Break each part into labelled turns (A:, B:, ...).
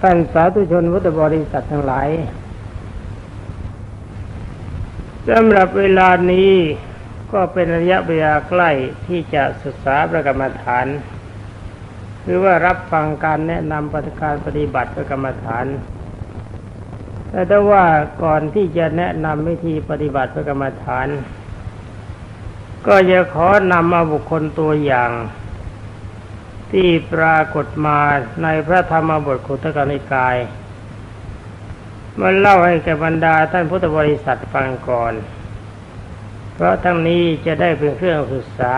A: ท่านสาธุชนพุทธบริษัททั้งหลายสำหรับเวลานี้ก็เป็นระยะเวลาใกล้ที่จะศึกษาประกรรมฐาน หรือว่ารับฟังการแนะนำปฏิการปฏิบัติประกรรมฐานแต่ถ้าว่าก่อนที่จะแนะนำวิธีปฏิบัติประกรรมฐาน ก็จะขอนำมาบุคคลตัวอย่าง ที่ปรากฏมาในพระธรรมบทขุตกนิกายมันเล่าให้แก่บรรดาท่านพุทธบริษัทฟังก่อน เพราะทั้งนี้จะได้เป็นเครื่องศึกษา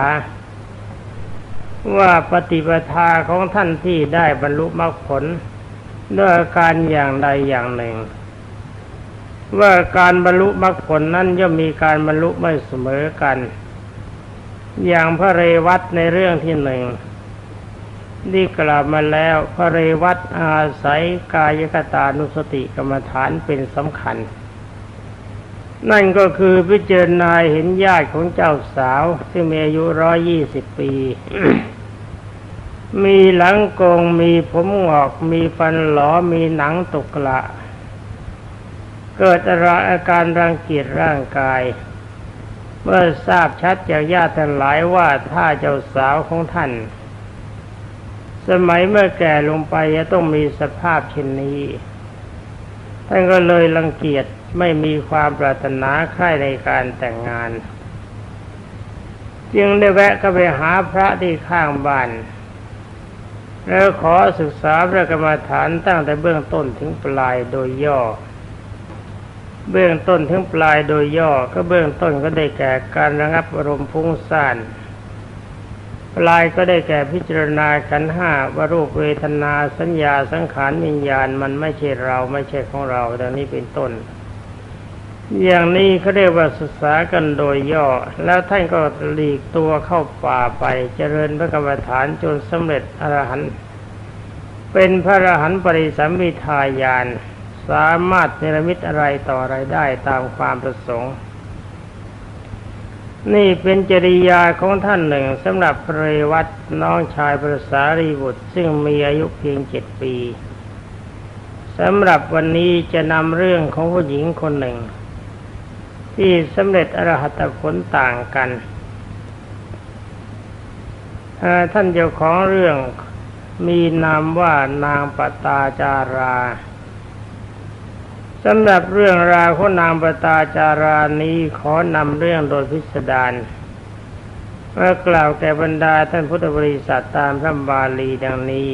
A: ว่าปฏิปทาของท่านที่ได้บรรลุมรรคผลด้วยอาการอย่างใดอย่างหนึ่ง ว่าการบรรลุมรรคผลนั้นย่อมมีการบรรลุไม่เสมอกัน อย่างพระเรวัตในเรื่องที่หนึ่ง ที่กล่าวมาแล้วพระเรวัตอาศัยกายกตานุสติกรรมฐานเป็นสำคัญ นั่นก็คือพิจารณาเห็นญาติของเจ้าสาว ซึ่งมีอายุร้อยยี่สิบปี มีหลังโกงมีผมงอก มีฟันหลอมีหนังตกกระเกิดอาการรังเกียจร่างกาย เมื่อทราบชัดจากญาติทั้งหลายว่าถ้าเจ้าสาวของท่าน สมัยเมื่อแก่ลงไปจะต้องมีสภาพเช่นนี้ ท่านก็เลยรังเกียจไม่มีความปรารถนาใคร่ในการแต่งงาน จึงได้แวะก็ไปหาพระที่ข้างบ้านแล้วขอศึกษาพระกรรมฐานตั้งแต่เบื้องต้นถึงปลายโดยย่อ เบื้องต้นถึงปลายโดยย่อก็เบื้องต้นก็ได้แก่การระงับอารมณ์พุ่งซ่าน ปลายก็ได้แก่พิจารณาขันห้าว่ารูปเวทนาสัญญาสังขารวิญญาณมันไม่ใช่เราไม่ใช่ของเราดังนี้เป็นต้น อย่างนี้เขาเรียกว่าศึกษากันโดยย่อ แล้วท่านก็หลีกตัวเข้าป่าไปเจริญพระกรรมฐานจนสำเร็จอรหันต์เป็นพระอรหันต์ปริสัมมิทายาน สามารถเนรมิตอะไรต่ออะไรได้ตามความประสงค์ นี่เป็นจริยาของท่านหนึ่งสำหรับเรวัตน้องชายพระสารีบุตร ซึ่งมีอายุเพียงเจ็ดปีสำหรับวันนี้จะนำเรื่องของผู้หญิงคนหนึ่ง ที่สำเร็จอรหัตผลต่างกัน ท่านเจ้าของเรื่องมีนามว่านางปตาจารา สำหรับเรื่องราวของนางปตาจารานี้ขอนำเรื่องโดยพิสดารเมื่อกล่าวแก่บรรดาท่านพุทธบริษัทตามพระบาลีดังนี้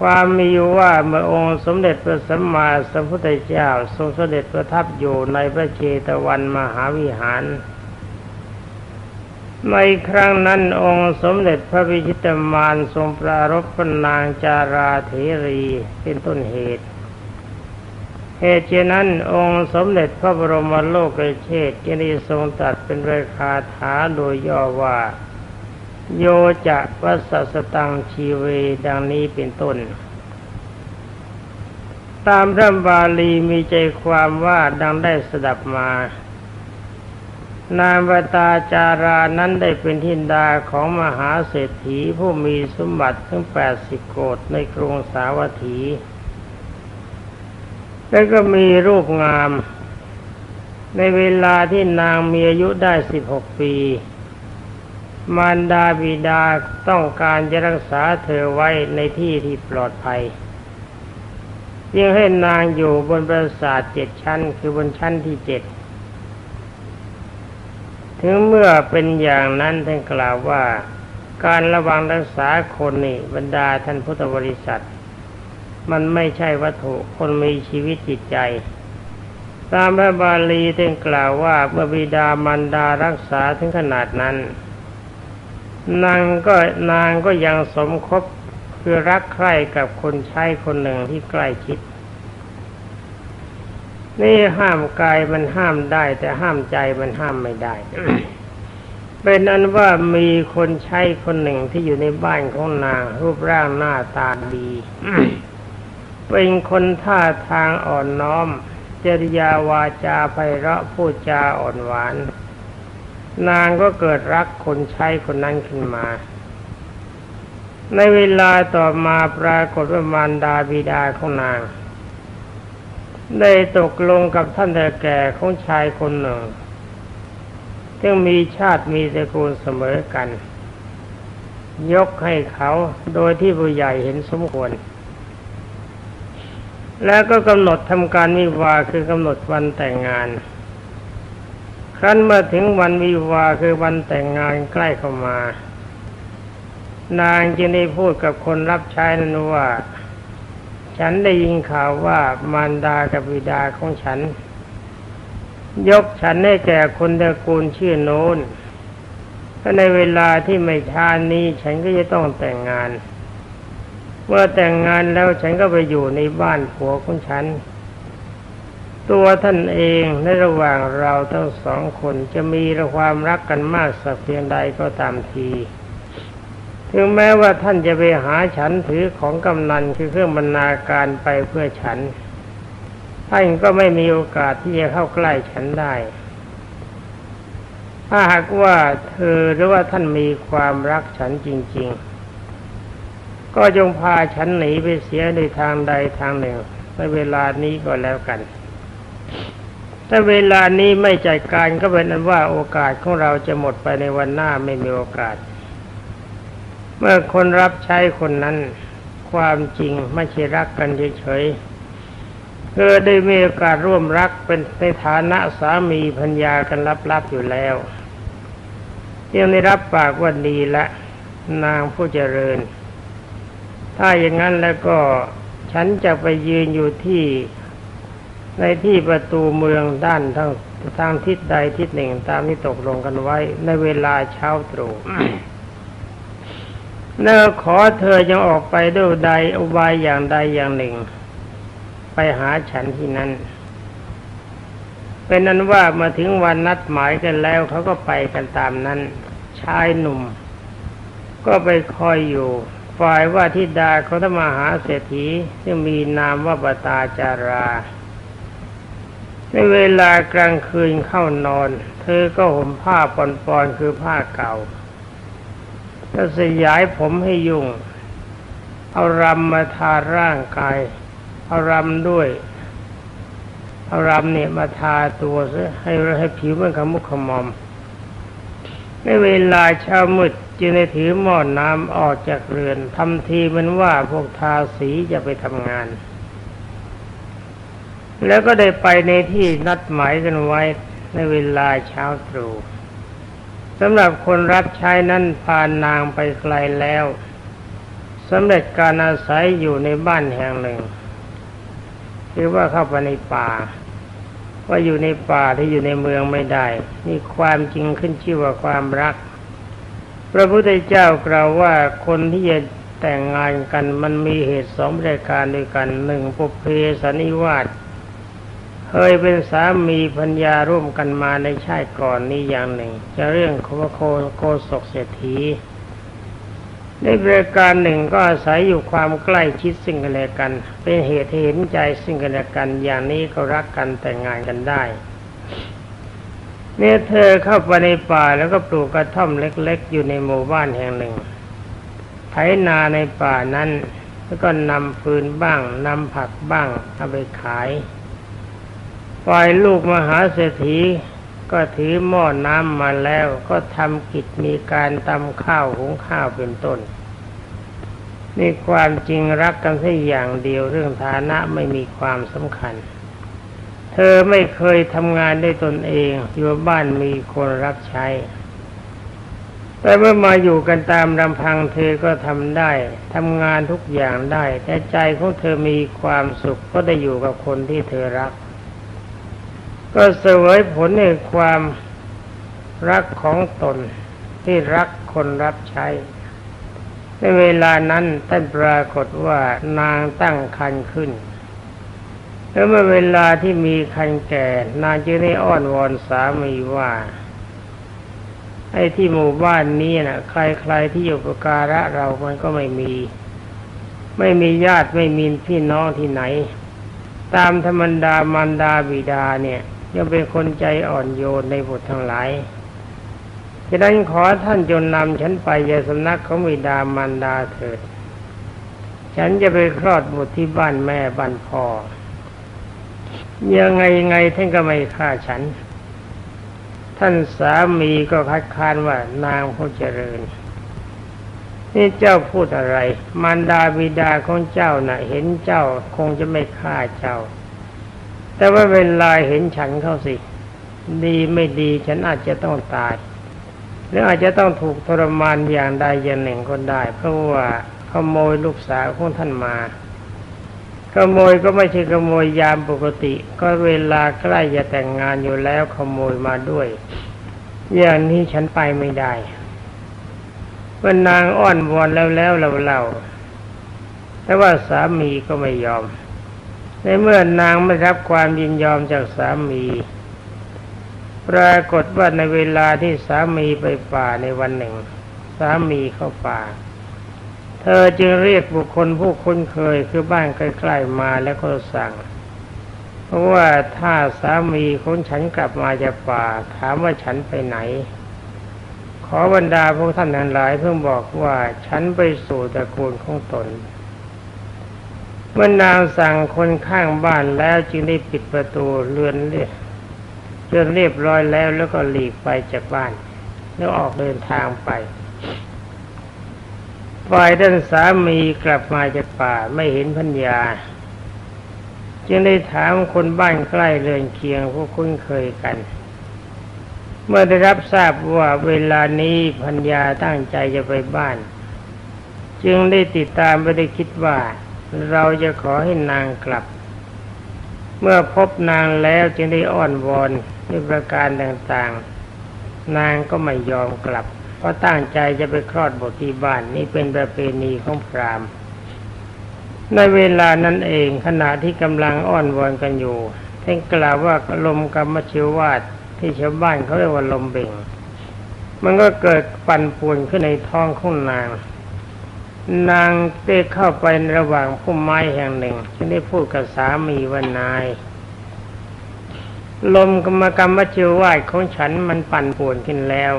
A: ความมีอยู่ว่าเมื่อองค์สมเด็จพระสัมมาสัมพุทธเจ้า ทรงเสด็จประทับอยู่ในพระเชตวันมหาวิหาร ในครั้งนั้นองค์สมเด็จพระวิชิตมารทรงปรารพนางจาราเถรีเป็นต้นเหตุ เหตุเช่นนั้นองค์สมเด็จพระบรมโลกเชษจึงได้ทรงตัดเป็นเรคาถาโดยย่อว่า โยจะวัสสตังชีเวดังนี้เป็นต้น ตามพระบาลีมีใจความว่าดังได้สดับมา นามวตาจารานั้นได้เป็นทินดาของมหาเศรษฐีผู้มีสมบัติถึงแปดสิบโกดในกรุงสาวัตถี แล้วก็มีรูปงาม ในเวลาที่นางมีอายุได้สิบหกปี มารดาบิดาต้องการจะรักษาเธอไว้ในที่ที่ปลอดภัยยังให้นางอยู่บนปราสาทเจ็ดชั้น คือบนชั้นที่เจ็ดถึงเมื่อเป็นอย่างนั้นท่านกล่าวว่า การระวังรักษาคนนี่บรรดาท่านพุทธบริษัท มันไม่ใช่วัตถุคนมีชีวิตจิตใจ ตามพระบาลีท่านกล่าวว่าเมื่อบิดามารดารักษาถึงขนาดนั้น นางก็นางก็ยังสมคบคือรักใคร่กับคนใช้คนหนึ่งที่ใกล้ชิด นี่ห้ามกายมันห้ามได้ แต่ห้ามใจมันห้ามไม่ได้ เป็นอันว่ามีคนใช้คนหนึ่งที่อยู่ในบ้านของนาง รูปร่างหน้าตาดี เป็นคนท่าทางอ่อนน้อม จริยาวาจาไพเราะพูดจาอ่อนหวาน นางก็เกิดรักคนใช้คนนั้นขึ้นมา ในเวลาต่อมาปรากฏว่ามารดาบิดาของนาง ได้ตกลงกับท่านแต่แก่ของชายคนหนึ่งซึ่งมีชาติมีตระกูลเสมอกัน ยกให้เขาโดยที่ผู้ใหญ่เห็นสมควร แล้วก็กำหนดทำการวิวาคือกำหนดวันแต่งงาน ครั้นเมื่อถึงวันวิวาคือวันแต่งงานใกล้เข้ามา นางจึงได้พูดกับคนรับใช้นั้นว่า ฉันได้ยินข่าวว่ามารดากับบิดาของฉัน ยกฉันให้แก่คนตระกูลชื่อโน้นถ้าในเวลาที่ไม่ช้านี้ฉันก็จะต้องแต่งงาน เมื่อแต่งงานแล้วฉันก็ไปอยู่ในบ้านผัวของฉัน ตัวท่านเองในระหว่างเราทั้งสองคนจะมีความรักกันมากสักเพียงใดก็ตามที ถึงแม้ว่าท่านจะไปหาฉันถือของกำนันคือเครื่องบรรณาการไปเพื่อฉัน ท่านก็ไม่มีโอกาสที่จะเข้าใกล้ฉันได้ถ้าหากว่าเธอหรือว่าท่านมีความรักฉันจริง ๆ ก็จงพาฉันหนีไปเสียในทางใดทางหนึ่งในเวลานี้ก็แล้วกัน ถ้าเวลานี้ไม่จัดการก็เป็นอันว่าโอกาสของเราจะหมดไปในวันหน้าไม่มีโอกาส เมื่อคนรับใช้คนนั้น ความจริงไม่ใช่รักกันเฉยๆเธอได้มีโอกาสร่วมรักเป็นในฐานะสามีพัญญากันลับๆอยู่แล้วยังได้รับปากว่าดีละ นางผู้เจริญ ถ้าอย่างนั้นแล้วก็ฉันจะไปยืนอยู่ที่ในที่ประตูเมืองด้านทางทางทิศใดทิศหนึ่งตามที่ตกลงกันไว้ ในเวลาเช้าตรู่แล้วขอเธอจงออกไปด้วยใดอุบายอย่างใดอย่างหนึ่ง ไปหาฉันที่นั้น เป็นนั้นว่ามาถึงวันนัดหมายกันแล้วเขาก็ไปกันตามนั้น ชายหนุ่ม ก็ไปคอยอยู่ ฝ่ายว่าทิดาเขาทมาหาเศรษฐีซึ่งมีนามว่าปตาจารา ในเวลากลางคืนเข้านอน เธอก็ห่มผ้าปอนๆคือผ้าเก่าแล้วสยายผมให้ยุ่ง เอารำมาทาร่างกาย เอารำด้วย เอารำเนี่ยมาทาตัวซะให้ให้ผิวมันขมุกขมอม ในเวลาเช้ามืดจึงได้ถือหม้อนน้ำออกจากเรือนทำทีเหมันว่าพวกทาสีจะไปทำงาน แล้วก็ได้ไปในที่นัดหมายกันไว้ในเวลาเช้าตรู่สำหรับคนรับใช้นั้นพานางไปไกลแล้วสำเร็จการอาศัยอยู่ในบ้านแห่งหนึ่ง หรือว่าเข้าไปในป่า ว่าอยู่ในป่าที่อยู่ในเมืองไม่ได้ นี่ความจริงขึ้นชื่อว่าความรัก พระพุทธเจ้ากล่าวว่าคนที่จะแต่งงานกันมันมีเหตุสองประการด้วยกันหนึ่งปุเพสนนิวาสเคยเป็นสามีพัญญาร่วมกันมาในชาติก่อนนี้อย่างหนึ่ง จะเรื่องโคโคโกศกเศรษฐี ในประการหนึ่งก็อาศัยอยู่ความใกล้ชิดซึ่งกันและกัน เป็นเหตุให้เห็นใจซึ่งกันและกัน อย่างนี้ก็รักกันแต่งงานกันได้เนี่ยเธอเข้าไปในป่าแล้วก็ปลูกกระท่อมเล็ก ๆ อยู่ในหมู่บ้านแห่งหนึ่งไถนาในป่านั้น แล้วก็นำฟืนบ้างนำผักบ้างเอาไปขายฝ่ายลูกมหาเศรษฐี ก็ถือหม้อน้ำมาแล้วก็ทำกิจมีการตำข้าวหุงข้าวเป็นต้น นี่ความจริงรักกันแค่อย่างเดียวเรื่องฐานะไม่มีความสำคัญ เธอไม่เคยทำงานได้ตนเองอยู่บ้านมีคนรับใช้ แต่เมื่อมาอยู่กันตามลำพังเธอก็ทำได้ทำงานทุกอย่างได้ แต่ใจของเธอมีความสุขก็ได้อยู่กับคนที่เธอรัก ก็เสวยผลในความรักของตนที่รักคนรับใช้ ในเวลานั้นท่านปรากฏว่านางตั้งคันขึ้น แล้วเมื่อเวลาที่มีคันแก่ นางจึงได้อ้อนวอนสามีว่าไอ้ที่หมู่บ้านนี้นะ่ะ ใครๆที่อยู่ประการะเรามันก็ไม่มี ไม่มีญาติไม่มีพี่น้องที่ไหน ตามธรรมดามารดาบิดาเนี่ย ยังเป็นคนใจอ่อนโยนในบททั้งหลายฉะนั้นขอท่านจงนำฉันไปยังสำนักของบิดามารดาเถิด ฉันจะไปคลอดบุตรที่บ้านแม่บ้านพ่อ ยังไงไงท่านก็ไม่ฆ่าฉัน ท่านสามีก็คัดค้านว่านางผู้เจริญ นี่เจ้าพูดอะไร มารดาบิดาของเจ้าน่ะ เห็นเจ้าคงจะไม่ฆ่าเจ้า แต่ว่าเวลาเห็นฉันเข้าสิ ดีไม่ดีฉันอาจจะต้องตาย หรืออาจจะต้องถูกทรมานอย่างใดอย่างหนึ่งก็ได้ เพราะว่าขโมยลูกสาวของท่านมาขโมยก็ไม่ใช่ขโมยยามปกติ ก็เวลาใกล้จะแต่งงานอยู่แล้วขโมยมาด้วย อย่างนี้ฉันไปไม่ได้เมื่อนางอ้อนวอนแล้วแล้วเราเล่าแต่ว่าสามีก็ไม่ยอม ในเมื่อนางไม่รับความยินยอมจากสามี ปรากฏว่าในเวลาที่สามีไปป่าในวันหนึ่ง สามีเข้าป่า เธอจึงเรียกบุคคลผู้คุ้นเคยคือบ้านใกล้ๆมาแล้วก็สั่ง เพราะว่าถ้าสามีของฉันกลับมาจากป่า ถามว่าฉันไปไหน ขอบรรดาพวกท่านทั้งหลายเพิ่งบอกว่าฉันไปสู่ตระกูลของตน เมื่อนางสั่งคนข้างบ้านแล้วจึงได้ปิดประตูเรือนเรียเรือนเรียบร้อยแล้วแล้วก็หลีกไปจากบ้าน แล้วออกเดินทางไปฝ่ายท่านสามีกลับมาจากป่าไม่เห็นพัญญา จึงได้ถามคนบ้านใกล้เรือนเคียงผู้คุ้นเคยกัน เมื่อได้รับทราบว่าเวลานี้พัญญาตั้งใจจะไปบ้าน จึงได้ติดตามไปได้คิดว่า เราจะขอให้นางกลับ เมื่อพบนางแล้วจึงได้อ้อนวอนด้วยประการต่างๆ นางก็ไม่ยอมกลับ เพราะตั้งใจจะไปคลอดบุตรที่บ้านนี่เป็นประเพณีของพราหมณ์ ในเวลานั้นเองขณะที่กำลังอ้อนวอนกันอยู่ท่านกล่าวว่าลมกรรมชิววาดที่ชาวบ้านเขาเรียกว่าลมเบ่ง มันก็เกิดปั่นป่วนขึ้นในท้องของนาง นางได้เข้าไประหว่างพุ่มไม้แห่งหนึ่งจึงได้พูดกับสามีว่านาย ลมกรรมกรรมวชิววาดของฉันมันปั่นป่วนขึ้นแล้ว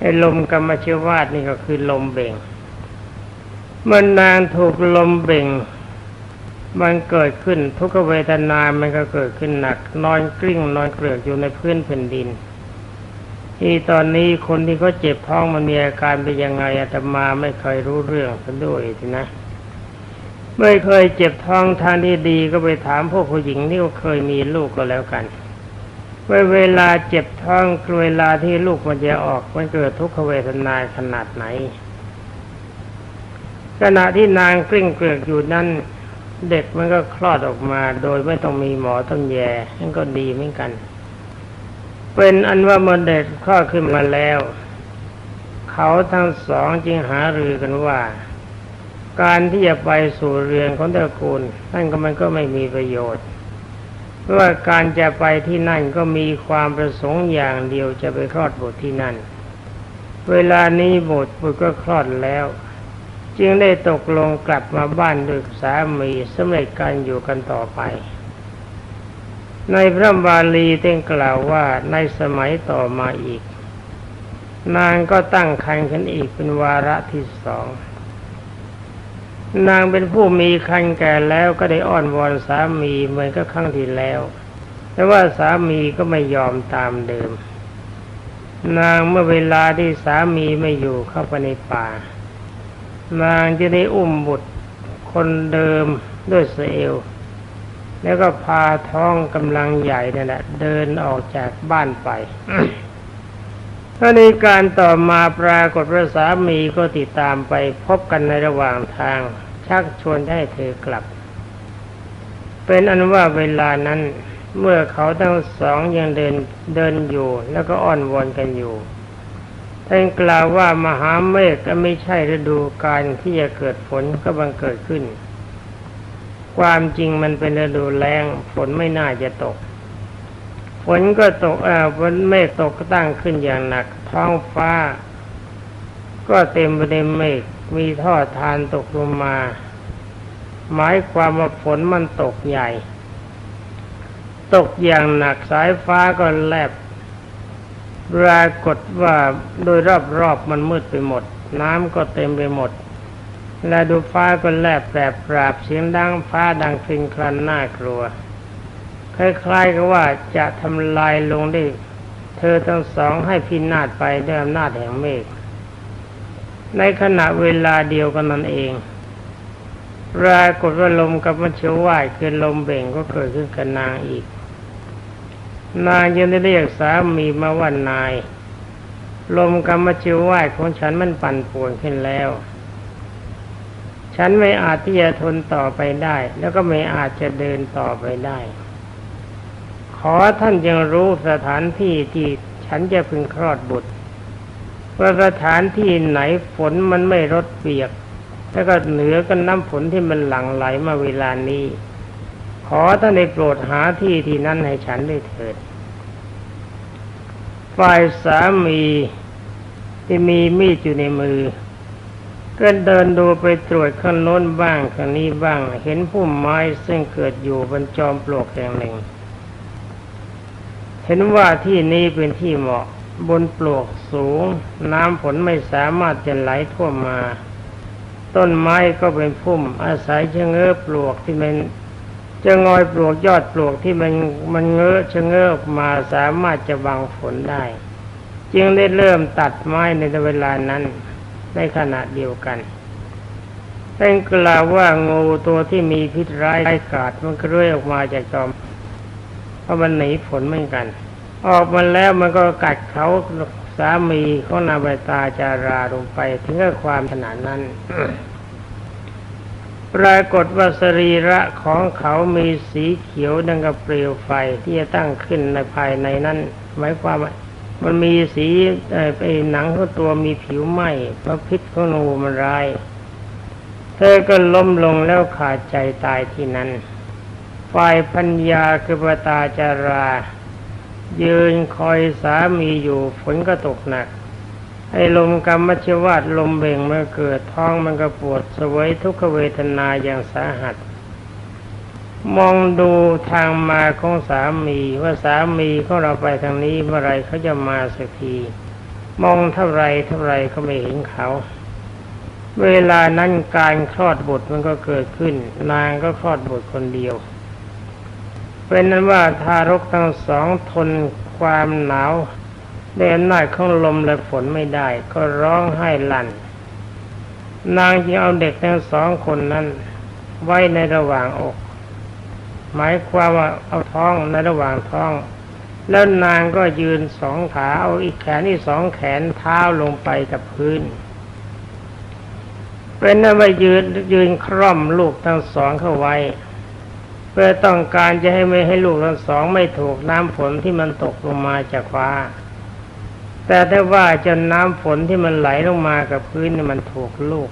A: ไอ้ลมกรรมชิววาดนี่ก็คือลมเบ่ง เมื่อนางถูกลมเบ่ง มันเกิดขึ้นทุกเวทนา มันก็เกิดขึ้นหนัก นอนกลิ้งนอนเกลือกอยู่ในพื้นแผ่นดิน ที่ตอนนี้คนที่เขาเจ็บท้องมันมีอาการเป็นยังไงอาตมาไม่เคยรู้เรื่องกันด้วยทีนะ ไม่เคยเจ็บท้องทางที่ดีก็ไปถามพวกผู้หญิงที่เขาเคยมีลูกก็แล้วกันว่าเวลาเจ็บท้องเวลาที่ลูกมันจะออกมันเกิดทุกขเวทนาขนาดไหน ขณะที่นางกลิ้งเกลือกอยู่นั้นเด็กมันก็คลอดออกมา โดยไม่ต้องมีหมอต้องแย่นั่นก็ดีเหมือนกัน เป็นอันว่าเมื่อเด็กคลอดขึ้นมาแล้ว เขาทั้งสองจึงหารือกันว่า การที่จะไปสู่เรือนของตระกูลนั่นก็มันก็ไม่มีประโยชน์เพราะว่าการจะไปที่นั่นก็มีความประสงค์อย่างเดียวจะไปคลอดบุตรที่นั่น เวลานี้บุตรบุตรก็คลอดแล้ว จึงได้ตกลงกลับมาบ้านด้วยสามีสำเร็จการอยู่กันต่อไป ในพระบาลีเต้งกล่าวว่าในสมัยต่อมาอีก นางก็ตั้งคันขันอีกเป็นวาระที่สอง นางเป็นผู้มีคันแก่แล้วก็ได้อ้อนวอนสามีเหมือนกับครั้งที่แล้ว แต่ว่าสามีก็ไม่ยอมตามเดิม นางเมื่อเวลาที่สามีไม่อยู่เข้าไปในป่า นางจะได้อุ้มบุตรคนเดิมด้วยเสเอว แล้วก็พาท้องกำลังใหญ่นั่แหละเดินออกจากบ้านไปถ้าในการต่อมาปรากฏพระสามีก็ติดตามไปพบกันในระหว่างทาง ชักชวนให้เธอกลับ เป็นอันว่าเวลานั้น เมื่อเขาทั้งสองยังเดินเดินอยู่ แล้วก็อ้อนวอนกันอยู่ท่านกล่าวว่ามหาเมฆก็ไม่ใช่ฤดูการที่จะเกิดฝนก็บังเกิดขึ้น ความจริงมันเป็นฤดูแล้งฝนไม่น่าจะตก ฝนก็ตกอ่าฝนเมฆตกก็ตั้งขึ้นอย่างหนัก ท้องฟ้า ก็เต็มไปด้วยเมฆมีท่อทานตกลงมา หมายความว่าฝนมันตกใหญ่ ตกอย่างหนักสายฟ้าก็แลบปรากฏว่าโดยรอบๆมันมืดไปหมด น้ำก็เต็มไปหมด และดูฟ้าก็แลบแปรปราบเสียงดังฟ้าดังคลิงคลันน่ากลัว คล้ายๆกับว่าจะทำลายลงได้ เธอทั้งสองให้พินาศไปด้วยอำนาจแห่งเมฆในขณะเวลาเดียวกันนั่นเองปรากฏว่าลมกับมันเชวว่ายคือลมเบ่งก็เกิดขึ้นกับนางอีก นางยังได้เรียกสามีมาว่านาย ลมกรรมชิวไหวของฉันมันปั่นป่วนขึ้นแล้ว ฉันไม่อาจที่จะทนต่อไปได้ แล้วก็ไม่อาจจะเดินต่อไปได้ ขอท่านยังรู้สถานที่ที่ฉันจะพึงคลอดบุตรว่าสถานที่ไหนฝนมันไม่รดเปียก แล้วก็เหนือก็น้ำฝนที่มันหลั่งไหลมาเวลานี้ ขอท่านได้โปรดหาที่ที่นั้นให้ฉันได้เถิด ฝ่ายสามีที่มีมีดอยู่ในมือ ก็เดินดูไปตรวจข้างโน้นบ้างข้างนี้บ้าง เห็นพุ่มไม้ซึ่งเกิดอยู่บนจอมปลวกแห่งหนึ่ง เห็นว่าที่นี้เป็นที่เหมาะบนปลวกสูง น้ำฝนไม่สามารถจะไหลท่วมมา ต้นไม้ก็เป็นพุ่ม อาศัยเชงเง้อปลวกที่มันจะงอยปลวกยอดปลวกที่มันมันเงอะชะเง้อออกมาสามารถจะบังฝนได้ จึงได้เริ่มตัดไม้ในเวลานั้น ในขณะเดียวกันเป็นกล่าวว่างูตัวที่มีพิษร้ายกาดมันก็เรื่อยออกมาจากจอมเพราะมันหนีฝนเหมือนกัน ออกมาแล้วมันก็กัดเขาสามีของนาใบตาจาราลงไปถึงกับความขนาดนั้นปรากฏว่าสรีระของเขามีสีเขียวดังกับเปลวไฟที่จะตั้งขึ้นในภายในนั้นหมายความว่า มันมีสีไอ้หนังของตัวมีผิวไหม้เพราะพิษของงูมันร้าย เธอก็ล้มลงแล้วขาดใจตายที่นั้น ฝ่ายพัญญาคือปตาจารา ยืนคอยสามีอยู่ฝนก็ตกหนัก ไอ้ลมกรรมชวาดลมเบ่งเมื่อเกิดท้องมันก็ปวดสวยทุกขเวทนาอย่างสาหัส มองดูทางมาของสามีว่าสามีของเราไปทางนี้เมื่อไรเขาจะมาสักทีมองเท่าไรเท่าไรก็ไม่เห็นเขา เวลานั้นการคลอดบุตรมันก็เกิดขึ้น นางก็คลอดบุตรคนเดียวเป็นนั้นว่าทารกทั้งสองทนความหนาวได้อำนาจของลมและฝนไม่ได้ ก็ร้องไห้ลั่น นางจึงเอาเด็กทั้งสองคนนั้นไว้ในระหว่างอก หมายความว่าเอาท้องในระหว่างท้อง แล้วนางก็ยืนสองขาเอาอีกแขนที่สองแขนเท้าลงไปกับพื้น เป็นนั้นว่ายืนยืนคร่อมลูกทั้งสองเข้าไว้ เพื่อต้องการจะให้ไม่ให้ลูกทั้งสองไม่ถูกน้ำฝนที่มันตกลงมาจากฟ้า แต่ถ้าว่าจนน้ำฝนที่มันไหลลงมากับพื้นนี่มันถูกลูก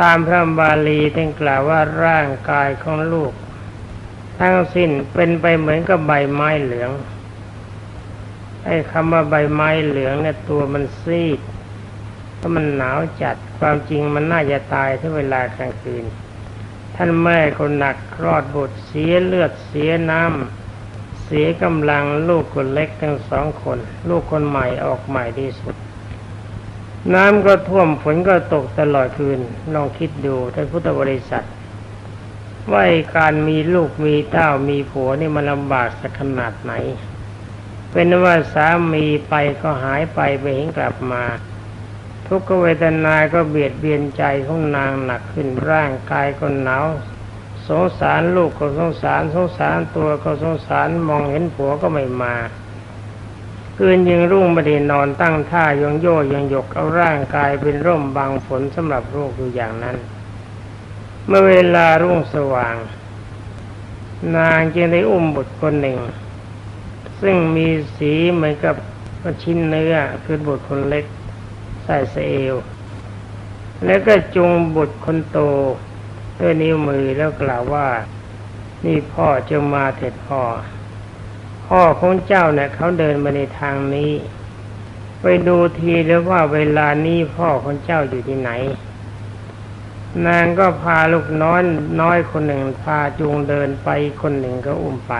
A: ตามพระบาลีท่านกล่าวว่าร่างกายของลูก ทั้งสิ้นเป็นไปเหมือนกับใบไม้เหลืองไอ้คำว่าใบไม้เหลืองเนี่ยตัวมันซีดเพราะมันหนาวจัดความจริงมันน่าจะตายถ้าเวลากลางคืน ท่านแม่คนหนักคลอดบุตรเสียเลือดเสียน้ำเสียกำลังลูกคนเล็กทั้งสองคน ลูกคนใหม่ออกใหม่ที่สุด น้ำก็ท่วมฝนก็ตกตลอดคืนลองคิดดูท่านพุทธบริษัทว่าการมีลูกมีเต้ามีผัวนี่มันลำบากสักขนาดไหน เป็นว่าสามีไปก็หายไปไปเห็นกลับมา ทุกขเวทนาก็เบียดเบียนใจของนางหนักขึ้นร่างกายก็หนาวสงสารลูกก็สงสารสงสารตัวก็สงสารมองเห็นผัวก็ไม่มา คืนยิงรุ่งไม่ได้นอนตั้งท่ายองโยยังยกเอาร่างกายเป็นร่มบังฝนสำหรับลูกอยู่อย่างนั้น เมื่อเวลารุ่งสว่าง นางจึงได้อุ้มบุตรคนหนึ่ง ซึ่งมีสีเหมือนกับชิ้นเนื้อคือบุตรคนเล็กใส่เสเอว แล้วก็จุงบุตรคนโตด้วยนิ้วมือแล้วกล่าวว่า นี่พ่อจะมาเถิดพ่อ พ่อของเจ้าเนี่ยเขาเดินมาในทางนี้ ไปดูทีแล้วว่าเวลานี้พ่อของเจ้าอยู่ที่ไหน นางก็พาลูกน้อยน้อยคนหนึ่งพาจูงเดินไปคนหนึ่งก็อุ้มไป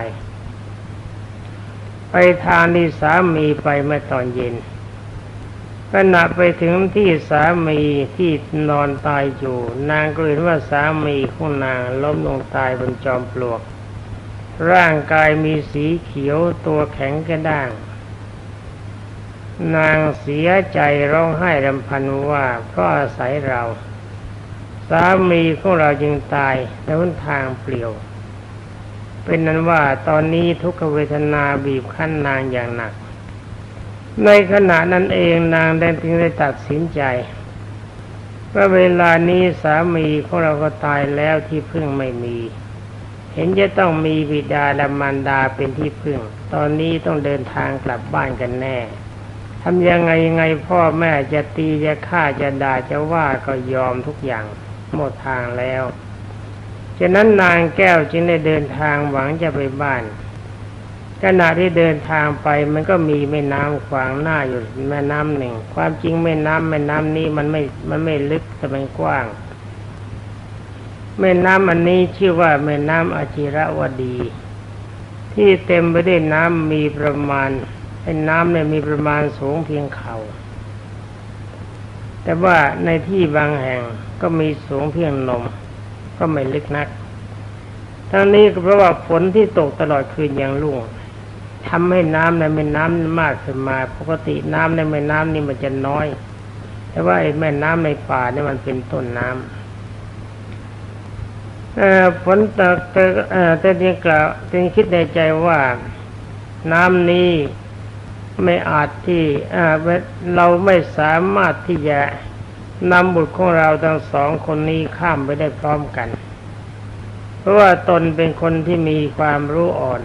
A: ไปทางที่สามีไปเมื่อตอนเย็นขณะไปถึงที่สามีที่นอนตายอยู่ นางก็เห็นว่าสามีของนางล้มลงตายบนจอมปลวก ร่างกายมีสีเขียวตัวแข็งกระด้าง นางเสียใจร้องไห้รำพันว่าเพราะอาศัยเรา สามีของเราจึงตายในหนทางเปลี่ยว เป็นนั้นว่าตอนนี้ทุกขเวทนาบีบคั้นนางอย่างหนัก ในขณะนั้นเองนางได้จึงได้ตัดสินใจว่าเวลานี้สามีของเราก็ตายแล้วที่พึ่งไม่มี เห็นจะต้องมีบิดาและมารดาเป็นที่พึ่ง ตอนนี้ต้องเดินทางกลับบ้านกันแน่ทำยังไงยังไงพ่อแม่จะตีจะฆ่าจะด่าจะว่าก็ยอมทุกอย่างหมดทางแล้วฉะนั้นนางแก้วจึงได้เดินทางหวังจะไปบ้านขณะที่เดินทางไปมันก็มีแม่น้ำขวางหน้าอยู่แม่น้ำหนึ่ง ความจริงแม่น้ำแม่น้ำนี้มันไม่มันไม่ลึกแต่มันกว้าง แม่น้ำอันนี้ชื่อว่าแม่น้ำอาจิระวดี ที่เต็มไปด้วยน้ำมีประมาณไอ้น้ำเนี่ยมีประมาณสูงเพียงเขา่าแต่ว่าในที่บางแห่งก็มีสูงเพียงนม ก็ไม่ลึกนัก ทั้งนี้ก็เพราะว่าฝนที่ตกตลอดคืนอย่างลุ่งทำให้น้ำในแม่น้ำมากขึ้นมา ปกติน้ำในแม่น้ำนี่มันจะน้อย แต่ว่าไอ้แม่น้ำในป่าเนี่ยมันเป็นต้นน้ำ ฝนตกแต่แต่เดียกล่าวแต่คิดในใจว่า น้ำนี้ไม่อาจที่เราไม่สามารถที่จะนำบุตรของเราทั้งสองคนนี้ข้ามไปได้พร้อมกัน เพราะว่าตนเป็นคนที่มีความรู้อ่อน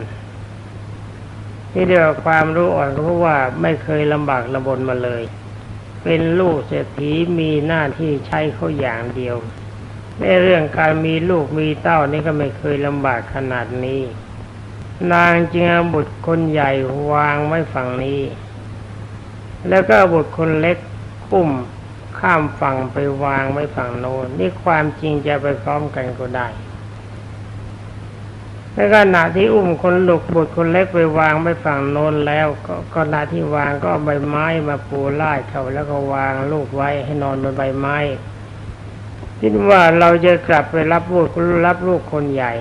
A: ที่เรียกว่าความรู้อ่อนเพราะว่าไม่เคยลำบากลำบนมาเลย เป็นลูกเศรษฐีมีหน้าที่ใช้เขาอย่างเดียว ในเรื่องการมีลูกมีเต้านี่ก็ไม่เคยลำบากขนาดนี้ นางจึงเอาบุตรคนใหญ่วางไว้ฝั่งนี้ แล้วก็บุตรคนเล็กปุ้มข้ามฝั่งไปวางไว้ฝั่งโน้นนี่ความจริงจะไปพร้อมกันก็ได้ในขณะที่อุ้มคนหลุกบุตรคนเล็กไปวางไว้ฝั่งโน้นแล้ว ก็ขณะที่วางก็ใบไม้มาปูไล่เขาแล้วก็วางลูกไว้ให้นอนบนใบไม้ คิดว่าเราจะกลับไปรับลูกรับลูกคนใหญ่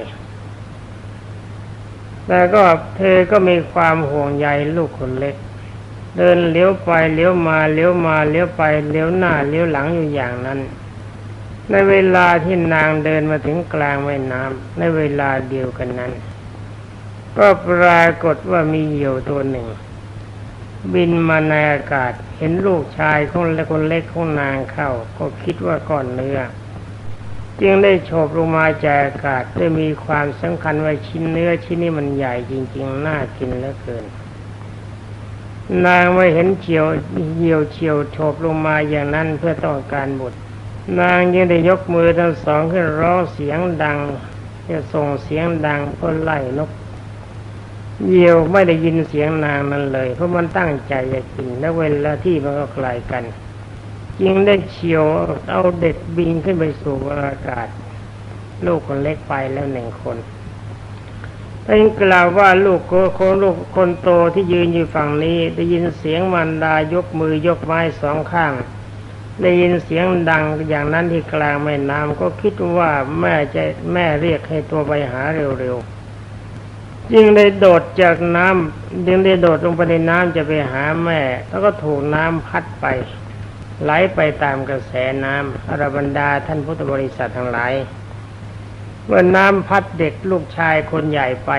A: แต่ก็เธอก็มีความห่วงใยลูกคนเล็ก เดินเลี้ยวไปเลี้ยวมาเลี้ยวมาเลี้ยวไปเลี้ยวหน้าเลี้ยวหลังอยู่อย่างนั้น ในเวลาที่นางเดินมาถึงกลางแม่น้ำในเวลาเดียวกันนั้น ก็ปรากฏว่ามีเหยี่ยวตัวหนึ่ง บินมาในอากาศเห็นลูกชายของคนเล็กของนางเข้า ก็คิดว่าก้อนเนื้อ จึงได้โฉบลงมาจากอากาศได้มีความสำคัญว่าชิ้นเนื้อชิ้นนี้มันใหญ่จริง ๆ น่ากินเหลือเกิน นางไม่เห็นเฉียวเหี่ยวเฉียวโฉบลงมาอย่างนั้นเพื่อต้องการบุตร นางยังได้ยกมือทั้งสองขึ้นร้องเสียงดังจะส่งเสียงดังเพื่อไล่นกเหี่ยวไม่ได้ยินเสียงนางนั้นเลย เพราะมันตั้งใจจะกินและเวลาที่มันก็ไกลกัน จึงได้เฉียวเอาเด็ดบินขึ้นไปสู่อากาศ ลูกคนเล็กไปแล้วหนึ่งคนเป็นกล่าวว่าลูกคนลูกคนโตที่ยืนอยู่ฝั่งนี้ ได้ยินเสียงมันดายกมือยกไม้สองข้าง ได้ยินเสียงดังอย่างนั้นที่กลางแม่น้ำก็คิดว่าแม่จะแม่เรียกให้ตัวไปหาเร็วๆจึงได้โดดจากน้ำจึงได้โดดลงไปในน้ำจะไปหาแม่ แล้วก็ถูกน้ำพัดไป ไหลไปตามกระแสน้ำอรบรรดาท่านพุทธบริษัททั้งหลายเมื่อน้ำพัดเด็กลูกชายคนใหญ่ไป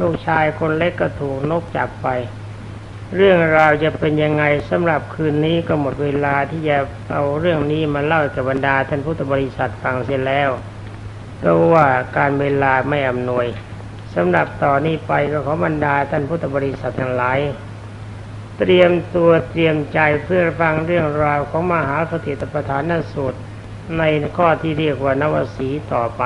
A: ลูกชายคนเล็กก็ถูกนกจับไป เรื่องราวจะเป็นยังไงสำหรับคืนนี้ก็หมดเวลาที่จะเอาเรื่องนี้มาเล่ากับบรรดาท่านพุทธบริษัทฟังเสร็จแล้วก็ว่าการเวลาไม่อำนวยสำหรับต่อนนี้ไปก็ขอบรรดาท่านพุทธบริษัททั้งหลาย เตรียมตัวเตรียมใจเพื่อฟังเรื่องราวของมหาสติตปฐานสูตรในข้อที่เรียกว่านวสีต่อไป